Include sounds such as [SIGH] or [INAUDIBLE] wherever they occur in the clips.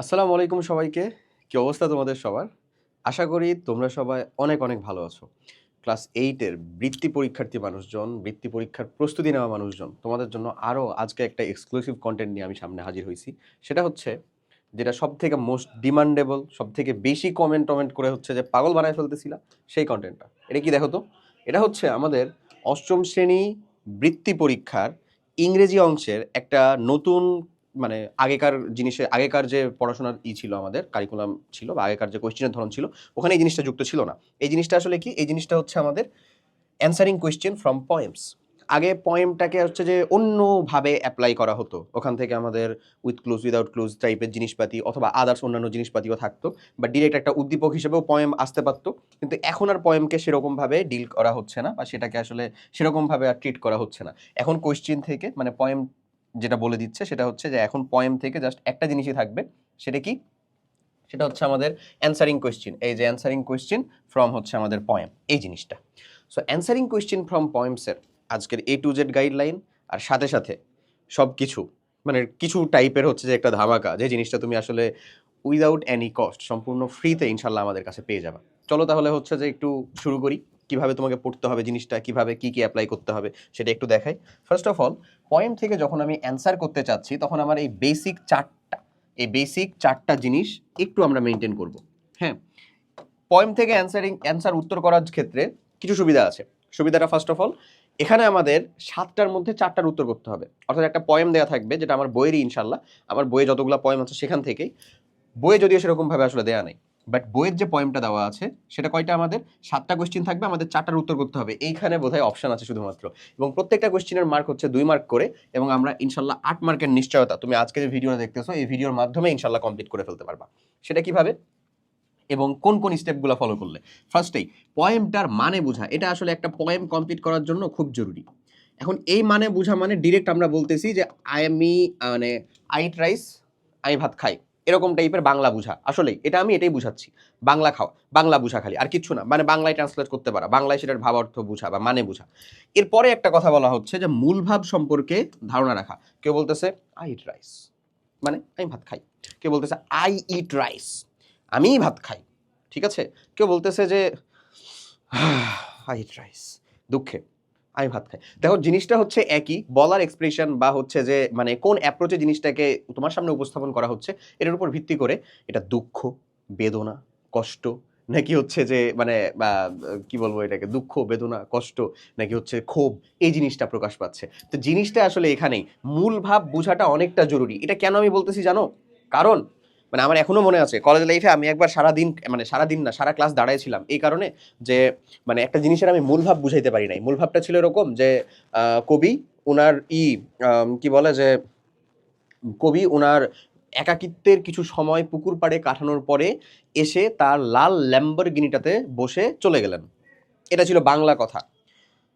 আসসালামু আলাইকুম সবাইকে। কি অবস্থা তোমাদের সবার? আশা করি তোমরা সবাই অনেক অনেক ভালো আছো। ক্লাস এইটের বৃত্তি পরীক্ষার্থী মানুষজন, বৃত্তি পরীক্ষার প্রস্তুতি নেওয়া মানুষজন, তোমাদের জন্য আরও আজকে একটা এক্সক্লুসিভ কন্টেন্ট নিয়ে আমি সামনে হাজির হয়েছি। সেটা হচ্ছে যেটা সব থেকে মোস্ট ডিমান্ডেবল সব থেকে বেশি কমেন্ট টমেন্ট করে হচ্ছে যে পাগল বানায় ফেলতেছিলা, সেই কন্টেন্টটা এটা কি দেখো তো? এটা হচ্ছে আমাদের অষ্টম শ্রেণি বৃত্তি পরীক্ষার ইংরেজি অংশের একটা নতুন মানে আগেকার জিনিসে, আগেকার যে পড়াশোনার ই ছিল আমাদের কারিকুলাম ছিল বা আগেকার যে কোয়েশ্চেনের ধরন ছিল, ওখানে এই জিনিসটা যুক্ত ছিল না। এই জিনিসটা আসলে কি? এই জিনিসটা হচ্ছে আমাদের অ্যান্সারিং কোয়েশ্চেন ফ্রম পয়েমস আগে পয়েমটাকে হচ্ছে যে অন্যভাবে অ্যাপ্লাই করা হতো। ওখান থেকে আমাদের উইথ ক্লোজ উইদাউট ক্লোজ টাইপের জিনিসপাতি অথবা আদার্স অন্যান্য জিনিসপাতিও থাকতো। বা ডিরেক্ট একটা উদ্দীপক হিসেবেও পয়েম আসতে পারতো। কিন্তু এখন আর পয়েমকে সেরকমভাবে ডিল করা হচ্ছে না বা সেটাকে আসলে সেরকমভাবে আর ট্রিট করা হচ্ছে না। এখন কোয়েশ্চেন থেকে মানে পয়েম যেটা বলে দিচ্ছে সেটা হচ্ছে যে এখন পয়েম থেকে জাস্ট একটা জিনিসই থাকবে, সেটা কি? সেটা হচ্ছে আমাদের অ্যান্সারিং কোয়েশ্চেন এই যে অ্যান্সারিং কোয়েশ্চেন ফ্রম হচ্ছে আমাদের পয়েম এই জিনিসটা। সো অ্যান্সারিং কোয়েশ্চেন ফ্রম পয়েমসের আজকের এ টু জেড গাইডলাইন আর সাথে সাথে সব কিছু মানে কিছু টাইপের হচ্ছে যে একটা ধামাকা, যে জিনিসটা তুমি আসলে উইদাউট এনি কস্ট সম্পূর্ণ ফ্রিতে ইনশাল্লাহ আমাদের কাছে পেয়ে যাবে। চলো তাহলে হচ্ছে যে একটু শুরু করি। কীভাবে তোমাকে পড়তে হবে জিনিসটা, কীভাবে কি কি অ্যাপ্লাই করতে হবে, সেটা একটু দেখাই। ফার্স্ট অফ অল পয়েম থেকে যখন আমি অ্যান্সার করতে চাচ্ছি, তখন আমার এই বেসিক চারটা, এই বেসিক চারটা জিনিস একটু আমরা মেনটেন করব। হ্যাঁ? পয়েম থেকে অ্যান্সারিং অ্যান্সার উত্তর করার ক্ষেত্রে কিছু সুবিধা আছে। সুবিধাটা ফার্স্ট অফ অল এখানে আমাদের সাতটার মধ্যে চারটার উত্তর করতে হবে। অর্থাৎ একটা পয়েম দেওয়া থাকবে, যেটা আমার বইয়েরই ইনশাল্লাহ আমার বইয়ে যতগুলো পয়েম আছে সেখান থেকেই। বইয়ে যদিও সেরকমভাবে আসলে দেওয়া নেই। বাট বইয়ের যে পয়েমটা দেওয়া আছে, সেটা কয়টা আমাদের? সাতটা কোয়েশ্চেন থাকবে, আমাদের চারটার উত্তর করতে হবে। এইখানে বোধহয় অপশান আছে শুধুমাত্র। এবং প্রত্যেকটা কোয়েশ্চেনের মার্ক হচ্ছে দুই মার্ক করে, এবং আমরা ইনশাল্লাহ আট মার্কের নিশ্চয়তা, তুমি আজকে যে ভিডিওটা দেখতেছো, এই ভিডিওর মাধ্যমে ইনশাল্লাহ কমপ্লিট করে ফেলতে পারবা। সেটা কীভাবে? এবং কোন কোন স্টেপগুলো ফলো করলে? ফার্স্টেই পয়েমটার মানে বোঝা, এটা আসলে একটা পয়েম কমপ্লিট করার জন্য খুব জরুরি। এখন এই মানে বোঝা মানে ডিরেক্ট আমরা বলতেছি যে আই আমি মানে আইট রাইস আমি ভাত খাই। এরকম টাইপের বাংলা বুঝা। আসলে এটা আমি এটাই বুঝাচ্ছি। বাংলা খাও, বাংলা বুঝা খালি, আর কিচ্ছু না। মানে বাংলায় ট্রান্সলেট করতে পারা। বাংলায় সেটার ভাবার্থ বুঝা বা মানে বুঝা। এরপরে একটা কথা বলা হচ্ছে যে মূল ভাব সম্পর্কে ধারণা রাখা। কেউ বলতেছে আই ইট রাইস মানে আমি ভাত খাই। কেউ বলতেছে আই ইট রাইস আমি ভাত খাই। ঠিক আছে? কেউ বলতেছে যে আই ইট রাইস দুঃখে। আমি ভাত খাই। দেখো, জিনিসটা হচ্ছে একই, বলার এক্সপ্রেশন বা হচ্ছে যে মানে কোন অ্যাপ্রোচে জিনিসটাকে তোমার সামনে উপস্থাপন করা হচ্ছে, এটার উপর ভিত্তি করে এটা দুঃখ, বেদনা, কষ্ট, নাকি হচ্ছে যে মানে কি বলব এটাকে, দুঃখ, বেদনা, কষ্ট, নাকি হচ্ছে ক্ষোভ, এই জিনিসটা প্রকাশ পাচ্ছে। তো জিনিসটা আসলে এখানেই। মূল ভাব বোঝাটা অনেকটা জরুরি। এটা কেন আমি বলতেছি জানো? কারণ মানে আমার এখনও মনে আছে কলেজ লাইফে আমি একবার সারা দিন মানে সারা দিন না, সারা ক্লাস দাঁড়াইছিলাম। এই কারণে যে মানে একটা জিনিসের আমি মূল ভাব বুঝাইতে পারি নাই। মূল ভাবটা ছিল এরকম যে কবি ওনার ই কি বলে যে, কবি ওনার একাকিত্বের কিছু সময় পুকুর পাড়ে কাটানোর পরে এসে তার লাল ল্যাম্বরগিনিটাতে বসে চলে গেলেন। এটা ছিল বাংলা কথা।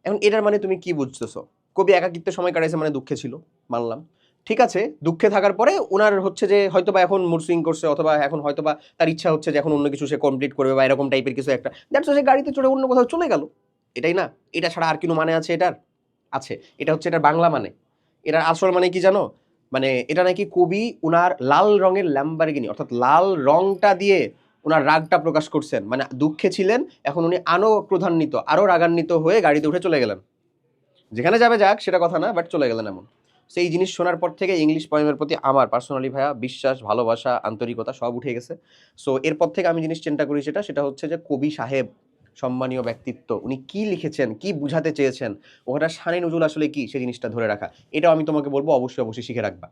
এখন এটার মানে তুমি কি বুঝতেছো? কবি একাকিত্বের সময় কাটাইছে মানে দুঃখে ছিল, মানলাম। ঠিক আছে, দুঃখে থাকার পরে ওনার হচ্ছে যে হয়তো বা এখন মুড সুইং করছে অথবা এখন হয়তো বা তার ইচ্ছা হচ্ছে যে এখন অন্য কিছু সে কমপ্লিট করবে বা এরকম টাইপের কিছু একটা। দ্যাটস সে গাড়িতে চড়ে অন্য কোথাও চলে গেল। এটাই না, এটা ছাড়া আর কোনো মানে আছে এটার? আছে। এটা হচ্ছে এটার বাংলা মানে। এটার আসল মানে কি জানো? মানে এটা নাকি কবি ওনার লাল রঙের ল্যাম্বারগিনি অর্থাৎ লাল রংটা দিয়ে ওনার রাগটা প্রকাশ করছেন। মানে দুঃখে ছিলেন, এখন উনি আরও প্রধান্বিত আরও রাগান্বিত হয়ে গাড়িতে উঠে চলে গেলেন। যেখানে যাবে যাক, সেটা কথা না বাট চলে গেলেন এমন। সেই জিনিস শোনার পর থেকে ইংলিশ পয়েমের প্রতি আমার পার্সোনালি ভাইয়া বিশ্বাস, ভালোবাসা, আন্তরিকতা সব উঠে গেছে। সো এরপর থেকে আমি জিনিস চিন্তা করি সেটা সেটা হচ্ছে যে কবি সাহেব, সম্মানীয় ব্যক্তিত্ব, উনি কি লিখেছেন, কি বুঝাতে চেয়েছেন ওটা শানে নজুল আসলে কি, সেই জিনিসটা ধরে রাখা। এটাও আমি তোমাকে বলব, অবশ্যই অবশ্যই শিখে রাখবা।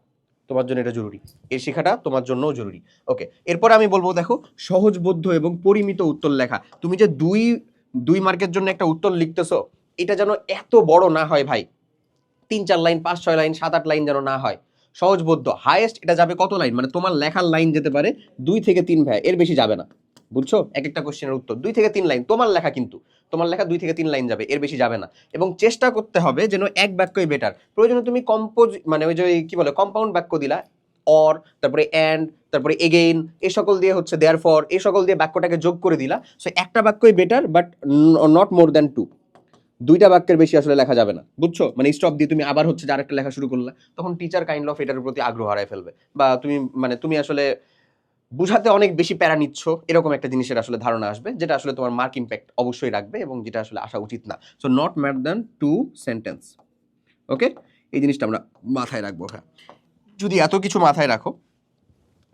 তোমার জন্য এটা জরুরি। এই শেখাটা তোমার জন্যও জরুরি। ওকে এরপর আমি বলব, দেখো সহজবোধ্য এবং পরিমিত উত্তর লেখা। তুমি যে দুই দুই মার্কের জন্য একটা উত্তর লিখতেছো, এটা যেন এত বড় না হয় ভাই। তিন চার লাইন পাঁচ ছয় লাইন সাত আট লাইন যেন না হয়। সহজবোধ্য। হায়েস্ট এটা যাবে কত লাইন? মানে তোমার লেখার লাইন যেতে পারে দুই থেকে তিন ভাই, এর বেশি যাবে না। বুঝছ? এক একটা কোশ্চেনের উত্তর। দুই থেকে তিন লাইন, তোমার লেখা কিন্তু। তোমার লেখা দুই থেকে তিন লাইন যাবে, এর বেশি যাবে না। এবং চেষ্টা করতে হবে যেন এক বাক্যই বেটার প্রয়োজনে তুমি কম্পোজ মানে ওই যে কি বলে কম্পাউন্ড বাক্য দিলা। অর তারপরে অ্যান্ড তারপরে এগেইন এই সকল দিয়ে হচ্ছে দেয়ার ফর এই সকল দিয়ে বাক্যটাকে যোগ করে দিলা। সো একটা বাক্যই better but not more than two দুইটা বাক্যের বেশি আসলে লেখা যাবে না, বুঝছ? মানে স্টপ দিয়ে তুমি আবার হচ্ছে যে আরেকটা লেখা শুরু করলে, তখন টিচার কাইন্ড অফ এটার প্রতি আগ্রহ হারায় ফেলবে। বা তুমি মানে তুমি আসলে বুঝাতে অনেক বেশি প্যারা নিচ্ছ, এরকম একটা জিনিসের আসলে ধারণা আসবে, যেটা আসলে তোমার মার্ক ইম্প্যাক্ট অবশ্যই রাখবে এবং যেটা আসলে আসা উচিত না। So not more than two sentence okay এই জিনিসটা আমরা মাথায় রাখব হ্যাঁ। যদি এত কিছু মাথায় রাখো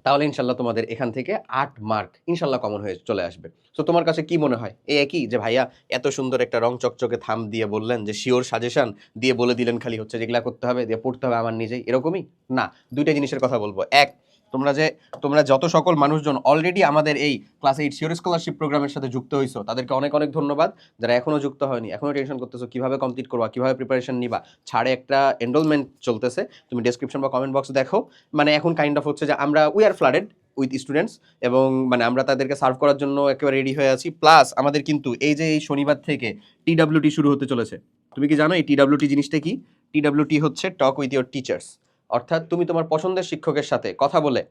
তাহলে ইনশাল্লাহ তোমাদের এখান থেকে আট মার্ক ইনশাল্লাহ কমন হয়ে চলে আসবে। তো তোমার কাছে কি মনে হয়? এ একই? যে ভাইয়া এত সুন্দর একটা রং চকচকে থাম দিয়ে বললেন, যে শিওর সাজেশন দিয়ে বলে দিলেন খালি হচ্ছে যেগুলা করতে হবে, দিয়ে পড়তে হবে আমার নিজেই, এরকমই? না, দুইটা জিনিসের কথা বলব। এক তোমরা যে, তোমরা যত সকল মানুষজন অলরেডি আমাদের এই ক্লাস এইট শিওর স্কলারশিপ প্রোগ্রামের সাথে যুক্ত হয়েছো তাদেরকে অনেক অনেক ধন্যবাদ। যারা এখনও যুক্ত হয়নি এখনও টেনশন করতেছো, কীভাবে কমপ্লিট করবা, কীভাবে প্রিপারেশন নিবা, ছাড়ে একটা এনরোলমেন্ট চলতেছে, তুমি ডেসক্রিপশন বা কমেন্ট বক্স দেখো। মানে এখন কাইন্ড অফ হচ্ছে যে, আমরা we are flooded with students এবং মানে আমরা তাদেরকে সার্ভ করার জন্য একেবারে রেডি হয়ে আছি। প্লাস আমাদের কিন্তু এই যে, এই শনিবার থেকে টিডাব্লিউটি শুরু হতে চলেছে। তুমি কি জানো এই টিডাব্লিউটি জিনিসটা কি? টিডাব্লিউটি হচ্ছে টক উইথ ইয়োর টিচার্স অর্থাৎ তুমি তোমার পছন্দের শিক্ষকের সাথে কথা বলে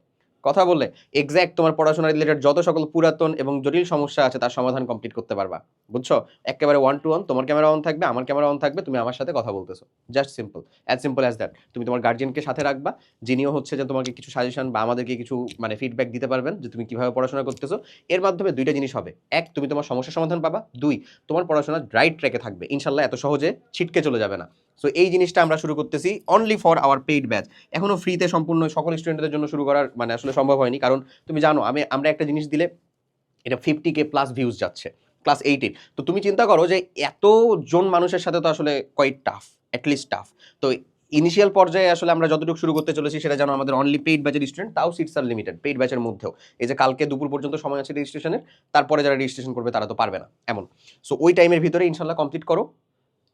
কথা বলে এক্স্যাক্ট তোমার পড়াশোনা রিলেটেড যত সকল পুরাতন এবং জটিল সমস্যা আছে তার সমাধান কমপ্লিট করতে পারবা। বুঝছ? একেবারে ওয়ান টু ওয়ান তোমার ক্যামেরা অন থাকবে, আমার ক্যামেরা অন থাকবে, তুমি আমার সাথে কথা বলতেছো। Just simple as simple as that তুমি তোমার গার্জিয়ানকে সাথে রাখবা, যিনিও হচ্ছে যে তোমাকে কিছু সাজেশন বা আমাদেরকে কিছু মানে ফিডব্যাক দিতে পারবেন যে তুমি কীভাবে পড়াশোনা করতেছো, এর মাধ্যমে দুইটা জিনিস হবে। এক, তুমি তোমার সমস্যার সমাধান পাবা। দুই, তোমার পড়াশোনা রাইট ট্র্যাকে থাকবে। ইনশাল্লাহ এত সহজে ছিটকে চলে যাবে না। সো এই জিনিসটা আমরা শুরু করতেছি only for our paid batch এখনও ফ্রিতে সম্পূর্ণ সকল স্টুডেন্টদের জন্য শুরু করার মানে আসলে সম্ভব হয়নি। কারণ তুমি জানো, আমি, আমরা একটা জিনিস দিলে এটা ফিফটি কে প্লাস ভিউজ যাচ্ছে ক্লাস এইটিন তো তুমি চিন্তা করো যে এত জন মানুষের সাথে তো আসলে quite tough at least tough তো ইনিশিয়াল পর্যায়ে আসলে আমরা যতটুকু শুরু করতে চলেছি সেটা যেন আমাদের অনলি পেইড ব্যাচের স্টুডেন্ট তাও সিটস আর লিমিটেড পেইড ব্যাচের মধ্যেও। এই যে কালকে দুপুর পর্যন্ত সময় আছে রেজিস্ট্রেশনের তারপরে যারা রেজিস্ট্রেশন করবে তারা তো পারবে না, এমন। সো ওই টাইমের ভিতরে ইনশাল্লাহ কমপ্লিট করো।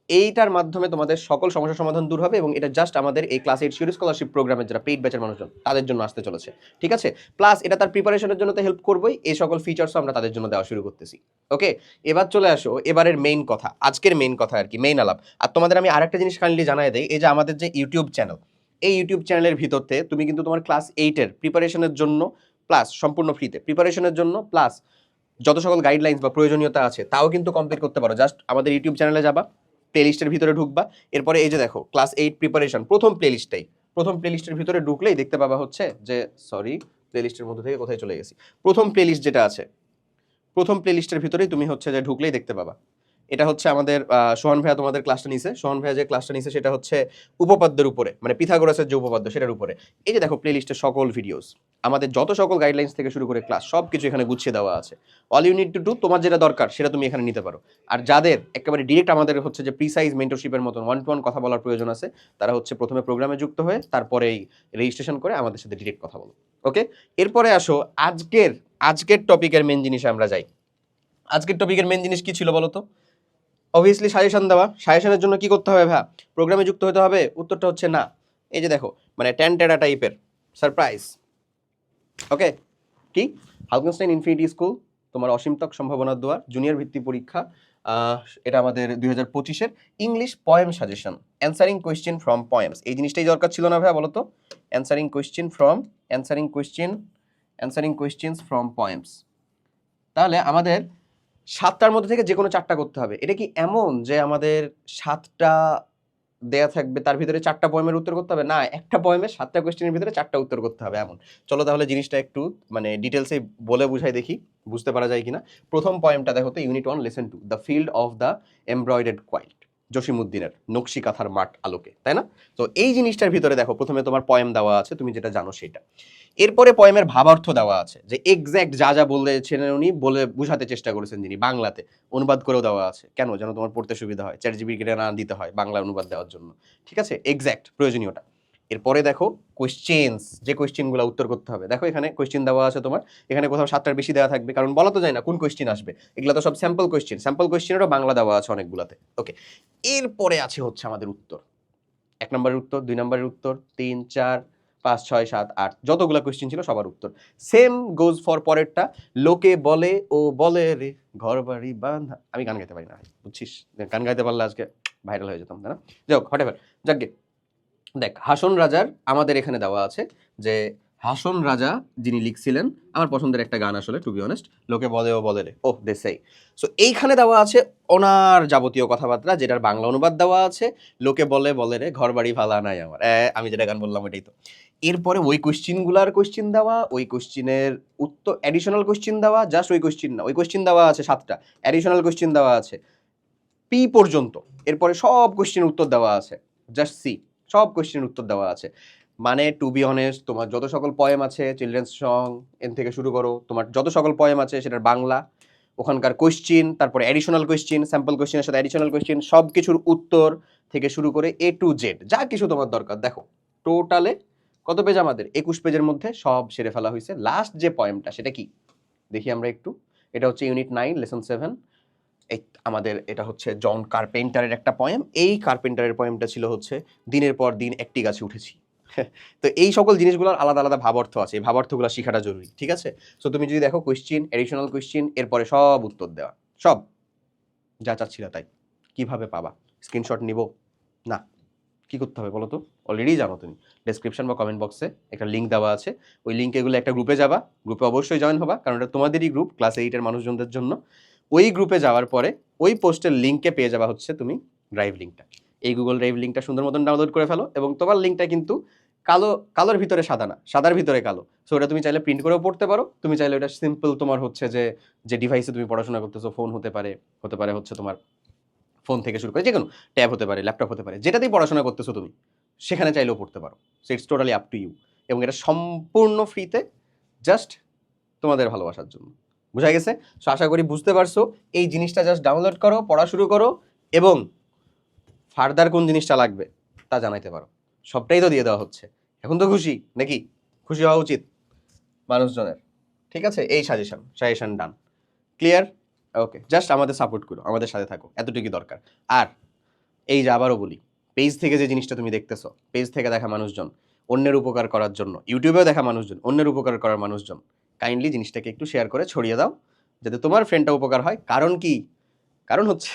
এইটার মাধ্যমে তোমাদের সকল সমস্যার সমাধান দূর হবে এবং এটা জাস্ট আমাদের এই ক্লাস এইট শিওর স্কলারশিপ প্রোগ্রামের যারা পেইড ব্যাচের মানুষজন, তাদের জন্য আসতে চলেছে। ঠিক আছে? প্লাস এটা তার প্রিপারেশনের জন্য তো হেল্প করবোই। এই সকল ফিচার্সও আমরা তাদের জন্য দেওয়া শুরু করতেছি। ওকে এবার চলে আসো, এবারের মেইন কথা, আজকের মেইন কথা আর কি মেইন আলাপ। আর তোমাদের আমি আরেকটা জিনিস কাইন্ডলি জানাই দেই, এই যে আমাদের যে ইউটিউব চ্যানেল এই ইউটিউব চ্যানেলের ভিতরতে তুমি কিন্তু তোমার ক্লাস এইটের প্রিপারেশনের জন্য প্লাস সম্পূর্ণ ফ্রিতে প্রিপারেশনের জন্য প্লাস যত সকল গাইডলাইন্স বা প্রয়োজনীয়তা আছে, তাও কিন্তু কমপ্লিট করতে পারো। জাস্ট আমাদের ইউটিউব চ্যানেলে যাবা প্লেলিস্টের ভিতরে ঢুকবা। এরপরে এই যে দেখো ক্লাস এইট প্রিপারেশন প্রথম প্লেলিস্টটাই প্রথম প্লেলিস্টের ভিতরে ঢুকলেই দেখতে পাবা হচ্ছে যে সরি প্লেলিস্টের মধ্যে থেকে কোথায় চলে গেছি। প্রথম প্লেলিস্ট যেটা আছে, প্রথম প্লেলিস্টের ভিতরেই তুমি হচ্ছে যে ঢুকলেই দেখতে পাবা। এটা হচ্ছে আমাদের সোহান ভাইয়া তোমাদের ক্লাসটা নিছে। সোহান ভাইয়া যে ক্লাসটা নিছে সেটা হচ্ছে উপপাদ্যের উপরে মানে পিথাগোরাসের যে উপপাদ্য সেটার উপরে। এই যে দেখো প্লেলিস্টের সকল ভিডিওস আমাদের যত সকল গাইডলাইন্স থেকে শুরু করে ক্লাস সব কিছু এখানে গুছিয়ে দেওয়া আছে। অল ইউনিট টু ডু তোমার যেটা দরকার সেটা তুমি এখানে নিতে পারো। আর যাদের একেবারে ডিরেক্ট আমাদের হচ্ছে যে প্রিসাইজ মেন্টরশিপের মতন ওয়ান টু ওয়ান কথা বলার প্রয়োজন আছে, তারা হচ্ছে প্রথমে প্রোগ্রামে যুক্ত হয়ে তারপরেই রেজিস্ট্রেশন করে আমাদের সাথে ডিরেক্ট কথা বলো। ওকে এরপরে আসো আজকের আজকের টপিকের মেন জিনিসে আমরা যাই। আজকের টপিকের মেন জিনিস কি ছিল বলো তো? অবভিয়াসলি সাজেশন দেওয়া। সাজেশনের জন্য কি করতে হবে ভাই? প্রোগ্রামে যুক্ত হতে হবে। উত্তরটা হচ্ছে না। এই যে দেখো মানে ট্যান টেডা টাইপের সারপ্রাইজ ওকে কি? হালকেনস্টাইন ইনফিনিটি স্কুল তোমার অসীমতক সম্ভাবনার দোয়ার জুনিয়র ভিত্তি পরীক্ষা। এটা আমাদের দুই হাজার পঁচিশের English poem suggestion answering question from poems এই জিনিসটাই দরকার ছিল না ভাই বলো তো answering question from answering question answering questions from poems তাহলে আমাদের সাতটার মধ্যে থেকে যে কোনো চারটা করতে হবে। এটা কি এমন যে আমাদের সাতটা দেয়া থাকবে, তার ভিতরে চারটা পয়েমের উত্তর করতে হবে? না, একটা পয়েমের সাতটা কোয়েশ্চেনের ভিতরে চারটা উত্তর করতে হবে, এমন। চলো তাহলে জিনিসটা একটু মানে ডিটেলসে বলে বুঝাই দেখি, বুঝতে পারা যায় কিনা। প্রথম পয়েমটা দেখো তো unit one lesson two the field of the embroidered quilt জসিমুদ্দিনের নকশি কাঁথার মাঠ আলোকে, তাই না? তো এই জিনিসটার ভিতরে দেখো, প্রথমে তোমার পয়েম দেওয়া আছে, তুমি যেটা জানো সেটা। এরপরে পয়েমের ভাবার্থ দেওয়া আছে, যে এক্স্যাক্ট যা যা বলেছিলেন উনি বলে বোঝাতে চেষ্টা করেছেন যিনি বাংলাতে, অনুবাদ করেও দেওয়া আছে। কেন? যেন তোমার পড়তে সুবিধা হয়। চ্যাট জিবিকে না দিতে হয় বাংলা অনুবাদ দেওয়ার জন্য। ঠিক আছে? এক্স্যাক্ট প্রয়োজনীয়টা। এরপরে দেখো কোয়েশ্চেন্স যে কোয়েশ্চেনগুলো উত্তর করতে হবে। দেখো এখানে কোয়েশ্চেন দেওয়া আছে তোমার। এখানে কোথাও সাতটার বেশি দেওয়া থাকবে, কারণ বলা তো যায় না কোন কোয়েশ্চেন আসবে। এগুলো তো সব স্যাম্পল কোয়েশ্চেন স্যাম্পল কোয়েশ্চেনেরও বাংলা দেওয়া আছে অনেকগুলোতে। ওকে এরপরে আছে হচ্ছে আমাদের উত্তর। এক নম্বরের উত্তর, দুই নম্বরের উত্তর, তিন, চার, পাঁচ, ছয়, সাত, আট, যতগুলো কোয়েশ্চেন ছিল সবার উত্তর। সেম গোজ ফর পরেরটা, লোকে বলে, ও বলে রে, ঘর বাড়ি বান্ধা আমি গান গাইতে পারি না বুঝছিস? গান গাইতে পারলে আজকে ভাইরাল হয়ে যেতাম, তাই না? যাই হোক হটেভার যাকে দেখ, হাসন রাজার আমাদের এখানে দেওয়া আছে যে, হাসন রাজা যিনি লিখছিলেন, আমার পছন্দের একটা গান আসলে টু বি অনেস্ট লোকে বলে ও বলে রে। ও দে সেই সো এইখানে দেওয়া আছে ওনার যাবতীয় কথাবার্তা, যেটার বাংলা অনুবাদ দেওয়া আছে, লোকে বলে বলে রে ঘর বাড়ি ভালা নাই আমার। আমি যেটা গান বললাম ওইটাই তো। এরপরে ওই কোশ্চিনগুলার কোশ্চিন দেওয়া, ওই কোশ্চিনের উত্তর অ্যাডিশনাল কোশ্চিন দেওয়া জাস্ট ওই কোশ্চিন না, ওই কোশ্চিন দেওয়া আছে সাতটা। অ্যাডিশনাল কোশ্চিন দেওয়া আছে। পি পর্যন্ত। এরপরে সব কোশ্চেনের উত্তর দেওয়া আছে। জাস্ট সি সব কোয়েশ্চেনের উত্তর দেওয়া আছে। মানে টু বি অনেস্ট তোমার যত সকল পয়েম আছে চিলড্রেন্স সং এন থেকে শুরু করো, তোমার যত সকল পয়েম আছে, সেটার বাংলা, ওখানকার কোশ্চিন তারপরে অ্যাডিশনাল কোশ্চিন স্যাম্পল কোশ্চিনের সাথে অ্যাডিশনাল কোশ্চিন সব কিছুর উত্তর থেকে শুরু করে এ টু জেড যা কিছু তোমার দরকার। দেখো টোটালে কত পেজ আমাদের? একুশ পেজের মধ্যে সব সেরে ফেলা হয়েছে লাস্ট যে পয়েমটা সেটা কি? দেখি আমরা একটু। এটা হচ্ছে ইউনিট নাইন লেসন সেভেন আমাদের এটা হচ্ছে জন কার্পেন্টারের একটা পয়েম এই কার্পেন্টারের পয়েমটা ছিল হচ্ছে, দিনের পর দিন একটি গাছে উঠেছি। [LAUGHS] তো এই সকল জিনিসগুলোর আলাদা আলাদা ভাবার্থ আছে। এই ভাবার্থগুলো শেখাটা জরুরি, ঠিক আছে? সো তুমি যদি দেখো কোয়েশ্চিন এডিশনাল কোয়েশ্চিন এরপরে সব উত্তর দেওয়া, সব। যা চাচ্ছিল তাই। কীভাবে পাবা? স্ক্রিনশট নিব? না। কি করতে হবে বলো তো? অলরেডি জানো তুমি। ডেসক্রিপশন বা কমেন্ট বক্সে একটা লিঙ্ক দেওয়া আছে। ওই লিঙ্কে এগুলো একটা গ্রুপে যাবা। গ্রুপে অবশ্যই জয়েন হবা, কারণ এটা তোমাদেরই গ্রুপ ক্লাস এইটের মানুষজনদের জন্য। ওই গ্রুপে যাওয়ার পরে ওই পোস্টের লিঙ্কে পেয়ে যাওয়া হচ্ছে তুমি ড্রাইভ লিঙ্কটা এই গুগল ড্রাইভ লিঙ্কটা সুন্দর মতন ডাউনলোড করে ফেলো এবং তোমার লিঙ্কটা কিন্তু কালো, কালোর ভিতরে সাদা না, সাদার ভিতরে কালো। সো ওটা তুমি চাইলে প্রিন্ট করেও পড়তে পারো। তুমি চাইলে ওটা সিম্পল তোমার হচ্ছে যে যে ডিভাইসে তুমি পড়াশোনা করতেছো ফোন হতে পারে হতে পারে হচ্ছে তোমার ফোন থেকে শুরু করে যে কোনো ট্যাব হতে পারে ল্যাপটপ হতে পারে, যেটাতেই পড়াশোনা করতেছো তুমি, সেখানে চাইলেও পড়তে পারো। So it's totally up to you এবং এটা সম্পূর্ণ ফ্রিতে জাস্ট তোমাদের ভালোবাসার জন্য। বুঝা গেছে? সো আশা করি বুঝতে পারছ। এই জিনিসটা জাস্ট ডাউনলোড করো, পড়া শুরু করো এবং ফার্দার কোন জিনিসটা লাগবে তা জানাইতে পারো। সবটাই তো দিয়ে দেওয়া হচ্ছে। এখন তো খুশি, নাকি? খুশি হওয়া উচিত মানুষজনের। ঠিক আছে? এই suggestion suggestion done clear okay just আমাদের সাপোর্ট করো, আমাদের সাথে থাকো, এতটুকুই দরকার। আর এই যে আবারও বলি পেজ থেকে যে জিনিসটা তুমি দেখতেছো পেজ থেকে দেখা মানুষজন, অন্যের উপকার করার জন্য, ইউটিউবেও দেখা মানুষজন, অন্যের উপকার করার মানুষজন কাইন্ডলি জিনিসটাকে একটু শেয়ার করে ছড়িয়ে দাও, যাতে তোমার ফ্রেন্ডটা উপকার হয়। কারণ কি? কারণ হচ্ছে,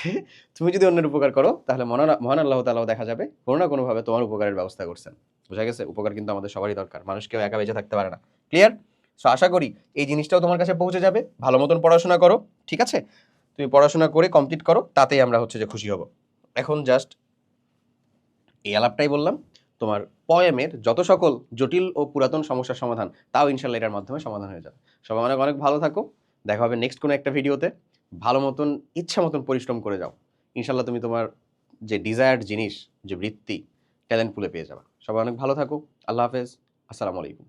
তুমি যদি অন্যের উপকার করো, তাহলে মহান আল্লাহ তালাও দেখা যাবে, কোনো না কোনোভাবে তোমার উপকারের ব্যবস্থা করছেন। বোঝা গেছে? উপকার কিন্তু আমাদের সবারই দরকার। মানুষ কেউ একা বেঁচে থাকতে পারে না। ক্লিয়ার সো আশা করি এই জিনিসটাও তোমার কাছে পৌঁছে যাবে। ভালো মতন পড়াশোনা করো, ঠিক আছে? তুমি পড়াশোনা করে কমপ্লিট করো, তাতেই আমরা হচ্ছে যে খুশি হব। এখন জাস্ট এই আলাপটাই বললাম, তোমার পয়েমের যত সকল জটিল ও পুরাতন সমস্যার সমাধান, তাও ইনশাল্লাহ এটার মাধ্যমে সমাধান হয়ে যাবে। সবাই অনেক অনেক ভালো থাকো। দেখা হবে নেক্সট কোনো একটা ভিডিওতে। ভালো মতন, ইচ্ছা মতন পরিশ্রম করে যাও। ইনশাল্লাহ তুমি তোমার যে ডিজায়ার্ড জিনিস, যে বৃত্তি ট্যালেন্ট পুলে পেয়ে যাবে। সবাই অনেক ভালো থাকো। আল্লাহ হাফেজ। আসসালামু আলাইকুম।